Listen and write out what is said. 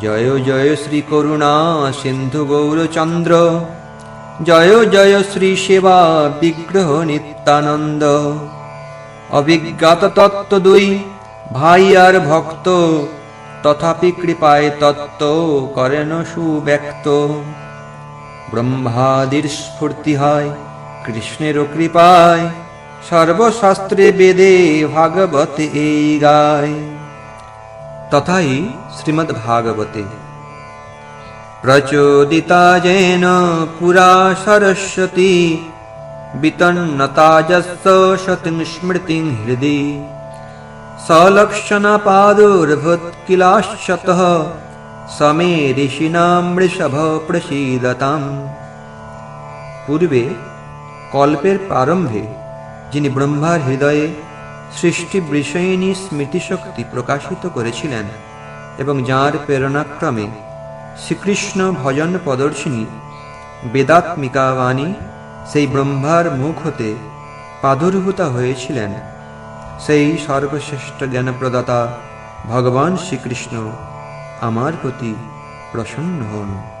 জয় জয় শ্রী করুণা সিন্ধু গৌরচন্দ্র। জয় জয় শ্রী সেবা বিগ্রহ নিত্যানন্দ। অভিজ্ঞাত তত্ত্ব দুই, ভাই আর ভক্ত। তথাপি কৃপায় তত্ত্ব করেন সুব্যক্ত। ব্রহ্মাদির স্ফূর্তি হয়, কৃষ্ণের কৃপায়। সর্বশাস্ত্রে বেদে ভাগবত এই গায়। তথাই শ্রীমদ্ ভাগবতে প্রচোদিতা যেন পুরা সরস্বতী বিতন্নতাজস্য শতিং স্মৃতিং হৃদি। সলক্ষণপাদুর্ভুৎকিলাশ্চতः সमे ঋষিণাম বৃষভ প্রসীদতাম। পূর্বে কল্পের প্রারম্ভে যিনি ব্রহ্মার হৃদয়ে সৃষ্টি বিষয়িনী স্মৃতিশক্তি প্রকাশিত করেছিলেন এবং যাঁর প্রেরণাক্রমে শ্রীকৃষ্ণ ভজন প্রদর্শিনী বেদাত্মিকা বাণী সেই ব্রহ্মার মুখ হতে প্রাদুর্ভূতা হয়েছিলেন। সেই সর্বশ্রেষ্ঠ জ্ঞানপ্রদাতা ভগবান শ্রীকৃষ্ণ আমার প্রতি প্রসন্ন হন।